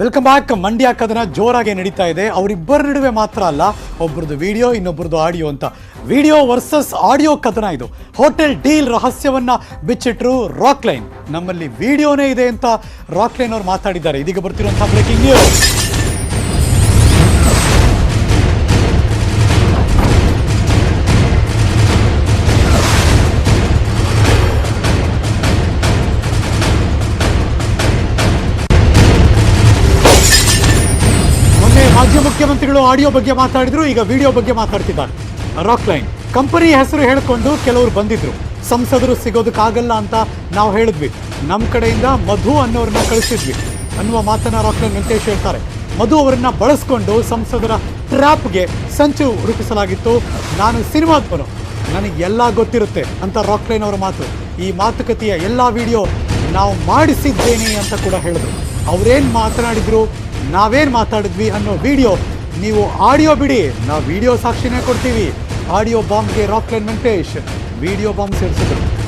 Welcome back Mandya ಕದನ ಜೋರಾಗಿ ನಡೀತಾ ಇದೆ. ಅವರಿಬ್ಬರ ನಡುವೆ ಮಾತ್ರ ಅಲ್ಲ, ಒಬ್ರದ್ದು ವಿಡಿಯೋ ಇನ್ನೊಬ್ರದ್ದು ಆಡಿಯೋ ಅಂತ. ವಿಡಿಯೋ ವರ್ಸಸ್ ಆಡಿಯೋ ಕದನ ಇದು. ಹೋಟೆಲ್ ಡೀಲ್ ರಹಸ್ಯವನ್ನ ಬಿಚ್ಚಿಟ್ರು ರಾಕ್ ಲೈನ್ ನಮ್ಮಲ್ಲಿ ವಿಡಿಯೋನೇ ಇದೆ ಅಂತ ರಾಕ್ ಲೈನ್ ಅವ್ರು ಮಾತಾಡಿದ್ದಾರೆ. ಇದೀಗ ಬರ್ತಿರುವಂಥ ಬ್ರೇಕಿಂಗ್ ನ್ಯೂಸ್ ಮಾಜಿ ಮುಖ್ಯಮಂತ್ರಿಗಳು ಆಡಿಯೋ ಬಗ್ಗೆ ಮಾತಾಡಿದ್ರು, ಈಗ ವಿಡಿಯೋ ಬಗ್ಗೆ ಮಾತಾಡ್ತಿದ್ದಾರೆ. ರಾಕ್ ಲೈನ್ ಕಂಪನಿ ಹೆಸರು ಹೇಳಿಕೊಂಡು ಕೆಲವರು ಬಂದಿದ್ರು. ಸಂಸದರು ಸಿಗೋದಕ್ಕಾಗಲ್ಲ ಅಂತ ನಾವು ಹೇಳಿದ್ವಿ. ನಮ್ಮ ಕಡೆಯಿಂದ ಮಧು ಅನ್ನೋರನ್ನ ಕಳಿಸಿದ್ವಿ. ಅನ್ನುವ ಮಾತನ್ನ ರಾಕ್ ಲೈನ್ ವೆಂಕಟೇಶ್ ಹೇಳ್ತಾರೆ. ಮಧು ಅವರನ್ನ ಬಳಸ್ಕೊಂಡು ಸಂಸದರ ಟ್ರ್ಯಾಪ್ಗೆ ಸಂಚು ರೂಪಿಸಲಾಗಿತ್ತು. ನಾನು ಸಿನಿಮಾದವನು ನನಗೆ ಎಲ್ಲ ಗೊತ್ತಿರುತ್ತೆ ಅಂತ ರಾಕ್ ಲೈನ್ ಅವರ ಮಾತು. ಈ ಮಾತುಕತೆಯ ಎಲ್ಲ ವಿಡಿಯೋ ನಾವು ಮಾಡಿಸಿದ್ದೇನೆ ಅಂತ ಕೂಡ ಹೇಳಿದ್ರು. ಅವರೇನು ಮಾತನಾಡಿದ್ರು? ನಾವೇನು ಮಾತಾಡಿದ್ವಿ ಅನ್ನೋ ವಿಡಿಯೋ ನೀವು ಆಡಿಯೋ ಬಿಡಿ. ನಾವು ವಿಡಿಯೋ ಸಾಕ್ಷಿನೇ ಕೊಡ್ತೀವಿ. ಆಡಿಯೋ ಬಾಂಬ್ಗೆ ರಾಕ್ಲೈನ್ ವೆಂಕಟೇಶ್. ವಿಡಿಯೋ ಬಾಂಬ್ ಸೇರಿಸಿದ್ರು.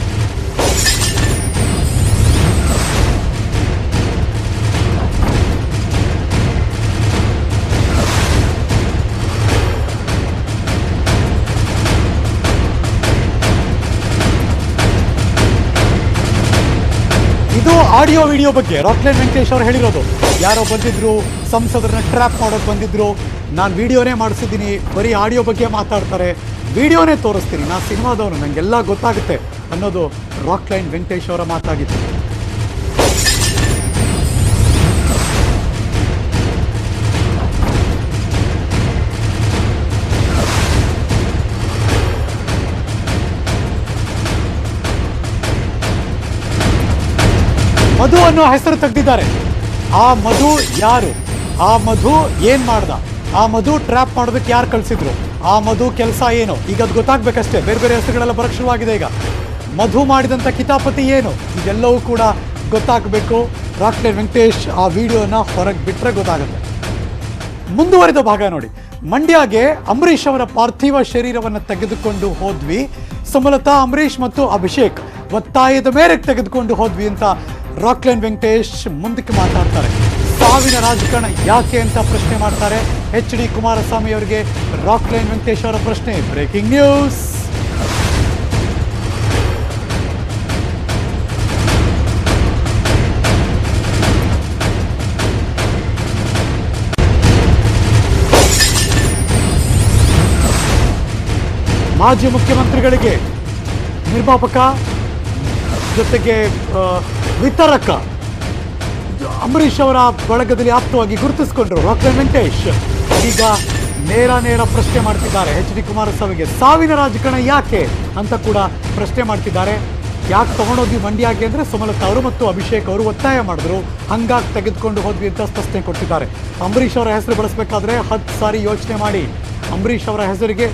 ಇದು ಆಡಿಯೋ ವಿಡಿಯೋ ಬಗ್ಗೆ ರಾಕ್ಲೈನ್ ವೆಂಕಟೇಶ್ ಅವರು ಹೇಳಿರೋದು. ಯಾರೋ ಬಂದಿದ್ರು, ಸಂಸದರನ್ನ ಟ್ರ್ಯಾಪ್ ಮಾಡೋಕೆ ಬಂದಿದ್ರು. ನಾನು ವಿಡಿಯೋನೇ ಮಾಡಿಸಿದ್ದೀನಿ, ಬರೀ ಆಡಿಯೋ ಬಗ್ಗೆ ಮಾತಾಡ್ತಾರೆ. ವಿಡಿಯೋನೇ ತೋರಿಸ್ತೀನಿ ನಾನು ಸಿನಿಮಾದವನು ನನಗೆಲ್ಲ ಗೊತ್ತಾಗುತ್ತೆ ಅನ್ನೋದು ರಾಕ್ಲೈನ್ ವೆಂಕಟೇಶ್ ಅವರ ಮಾತಾಗಿತ್ತು ಮಧು ಅನ್ನೋ ಹೆಸರು ತೆಗೆದಿದ್ದಾರೆ. ಆ ಮಧು ಯಾರು? ಆ ಮಧು ಏನ್ ಮಾಡ್ದ? ಆ ಮಧು ಟ್ರ್ಯಾಪ್ ಮಾಡೋದಕ್ಕೆ ಯಾರು ಕಳಿಸಿದ್ರು? ಆ ಮಧು ಕೆಲಸ ಏನು? ಈಗ ಅದು ಗೊತ್ತಾಗ್ಬೇಕಷ್ಟೇ. ಬೇರೆ ಬೇರೆ ಹೆಸರುಗಳೆಲ್ಲ ಬರಕ್ ಶುರುವಾಗಿದೆ ಈಗ. ಮಧು ಮಾಡಿದಂಥ ಕಿತಾಪತಿ ಏನು? ಇದೆಲ್ಲವೂ ಕೂಡ ಗೊತ್ತಾಗಬೇಕು. ರಾಕ್ಲೇ ವೆಂಕಟೇಶ್ ಆ ವಿಡಿಯೋನ ಹೊರಗೆ ಬಿಟ್ಟರೆ ಗೊತ್ತಾಗುತ್ತೆ. ಮುಂದುವರಿದ ಭಾಗ ನೋಡಿ. ಮಂಡ್ಯಗೆ ಅಂಬರೀಷ್ ಅವರ ಪಾರ್ಥಿವ ಶರೀರವನ್ನು ತೆಗೆದುಕೊಂಡು ಹೋದ್ವಿ. ಸುಮಲತಾ, ಅಂಬರೀಷ್ ಮತ್ತು ಅಭಿಷೇಕ್ ಒತ್ತಾಯದ ಮೇರೆಗೆ ತೆಗೆದುಕೊಂಡು ಹೋದ್ವಿ ಅಂತ ರಾಕ್ಲೈನ್ ವೆಂಕಟೇಶ್ ಮುಂದಕ್ಕೆ ಮಾತಾಡ್ತಾರೆ. ಸಾವಿನ ರಾಜಕಾರಣ ಯಾಕೆ ಅಂತ ಪ್ರಶ್ನೆ ಮಾಡ್ತಾರೆ. ಎಚ್ ಡಿ ಕುಮಾರಸ್ವಾಮಿ ಅವರಿಗೆ ರಾಕ್ಲೈನ್ ವೆಂಕಟೇಶ್ ಅವರ ಪ್ರಶ್ನೆ. Breaking news. ಮಾಜಿ ಮುಖ್ಯಮಂತ್ರಿಗಳಿಗೆ ನಿರ್ಮಾಪಕ ಜೊತೆಗೆ ವಿತರಕ. ಅಂಬರೀಷ್ ಅವರ ಬಳಗದಲ್ಲಿ ಆಪ್ತವಾಗಿ ಗುರುತಿಸಿಕೊಂಡರು ಡಾಕ್ಟರ್ ವೆಂಕಟೇಶ್. ಈಗ ನೇರ ನೇರ ಪ್ರಶ್ನೆ ಮಾಡ್ತಿದ್ದಾರೆ ಎಚ್ ಡಿ ಕುಮಾರಸ್ವಾಮಿಗೆ. ಸಾವಿನ ರಾಜಕಾರಣ ಯಾಕೆ ಅಂತ ಕೂಡ ಪ್ರಶ್ನೆ ಮಾಡ್ತಿದ್ದಾರೆ. ಯಾಕೆ ತಗೊಂಡೋದ್ವಿ ಮಂಡ್ಯಾಗೆ ಅಂದರೆ ಸುಮಲತಾ ಅವರು ಮತ್ತು ಅಭಿಷೇಕ್ ಅವರು ಒತ್ತಾಯ ಮಾಡಿದ್ರು. ಹಂಗಾಗಿ ತೆಗೆದುಕೊಂಡು ಹೋದ್ವಿ ಅಂತ ಸ್ಪಷ್ಟನೆ ಕೊಟ್ಟಿದ್ದಾರೆ. ಅಂಬರೀಷ್ ಅವರ ಹೆಸರು ಬಳಸಬೇಕಾದ್ರೆ ಹತ್ತು ಸಾರಿ ಯೋಚನೆ ಮಾಡಿ. ಅಂಬರೀಷ್ ಅವರ ಹೆಸರಿಗೆ